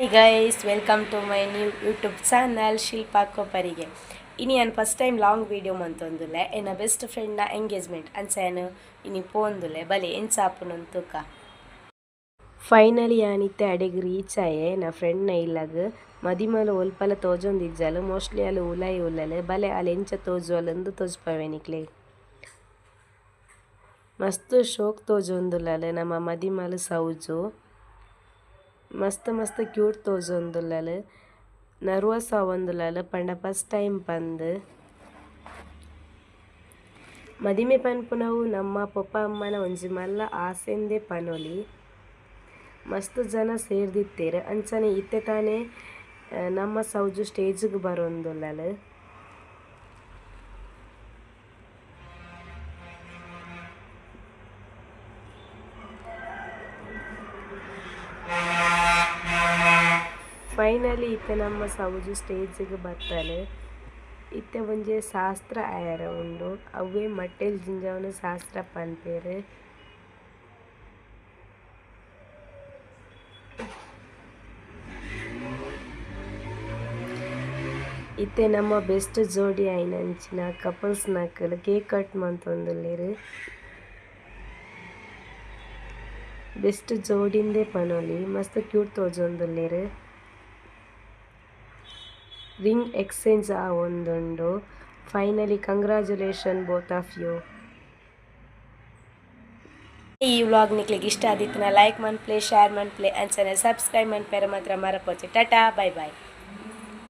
Guys welcome to my new YouTube channel Shilpa Kopparige ನಾನು first time long video ಮಂತೊಂದುಲೆ ಎನ್ನ best ಫ್ರೆಂಡ್ನ engagement ಅಂಚೆನು ಇನಿ ಪೋಂದುಲ್ಲೆ ಬಲೆ ಎಂಚಾಪುನಂತುಕ ಫೈನಲಿ ಯಾನಿತ್ತೆ ಅಡೆಗೆ ರೀಚ್ ಆಯೆ ನಾ ಫ್ರೆಂಡ್ನ ಇಲ್ಲಾಗ ಮದಿಮಲು ಒಲ್ಪಲ ತೋಜೊಂದಿಜ್ಜಲು ಮೋಸ್ಟ್ಲಿ ಅಲ್ಲಿ ಉಲಾಯಿ ಉಲ್ಲಲೆ ಬಲೆ ಅಲ್ಲಿ ಎಂಚ ತೋಜುವಲಂದು ತೋಜ್ಪವೆನಿಕ್ಲೆ ಮಸ್ತ್ ಶೋಕ್ ತೋಜೊಂದುಲ್ಲಲೆ ನಮ್ಮ ಮದಿಮಲು ಸೌಜು ಮಸ್ತ್ ಮಸ್ತ್ ಕ್ಯೂಟ್ ತೋಜೊಂದುಲ್ಲೆರ್ ನರ್ವಸ್ ಆವೊಂದುಲ್ಲೆರ್ ಪಂಡ ಫಸ್ಟ್ ಟೈಮ್ ಪಂದ್. ಮದಿಮೆ ಪನ್ಪುನವು ನಮ್ಮ ಪಪ್ಪ ಅಮ್ಮನ ಒಂಜಿ ಮಲ್ಲ ಆಸೆಂದೆ ಪನೊಲಿ. ಮಸ್ತ್ ಜನ ಸೇರ್ದಿತ್ತೇರ್. ಅಂಚನೆ ಇತ್ತೆ ತಾನೇ ನಮ್ಮ ಸೌಜು ಸ್ಟೇಜ್ಗ್ ಬರೊಂದುಲ್ಲಲು ಫೈನಲಿ ಇತ್ತೆ ನಮ್ಮ ಸೌಜು ಸ್ಟೇಜಿಗೆ ಬರ್ತಾರೆ ಇತ್ತೆ ಒಂಜಿ ಶಾಸ್ತ್ರ ಆಯರ ಉಂಡು. ಅವೇ ಮಟ್ಟೆಲ್ ಜಿಂಜಾವನ ಶಾಸ್ತ್ರ ಪನ್ಪೆರ್. ಇತ್ತೆ ನಮ್ಮ ಬೆಸ್ಟ್ ಜೋಡಿ ಆಯ್ನಂಚಿನ ಕಪಲ್ಸ್ ನಕಲ್ ಕೇಕ್ ಕಟ್ ಮಂತೊಂದುಲ್ಲೆರ್ ಬೆಸ್ಟ್ ಜೋಡಿಂದೇ ಪನೊಲಿ. ಮಸ್ತ್ ಕ್ಯೂಟ್ ತೋಜೊಂದುಲ್ಲೆರ್. ರಿಂಗ್ ಎಕ್ಸ್ಚೇಂಜ್ ಆವೊಂದುಂಡು finally congratulation both of you ಈ ವ್ಲಾಗ್ ನಿಕ್ಲಿಗೆ ಇಷ್ಟ ಆದಿತ್ತಿನ ಲೈಕ್ ಮನ್ಪ್ಲೆ ಶೇರ್ ಮನ್ಪ್ಲೆ ಚಾನಲ್ ಸಬ್ಸ್ಕ್ರೈಬ್ ಮನ್ಪೆರ ಮಾತ್ರ ಮರಪೋಚೆ ಟಾಟಾ ಬಾಯ್ ಬಾಯ್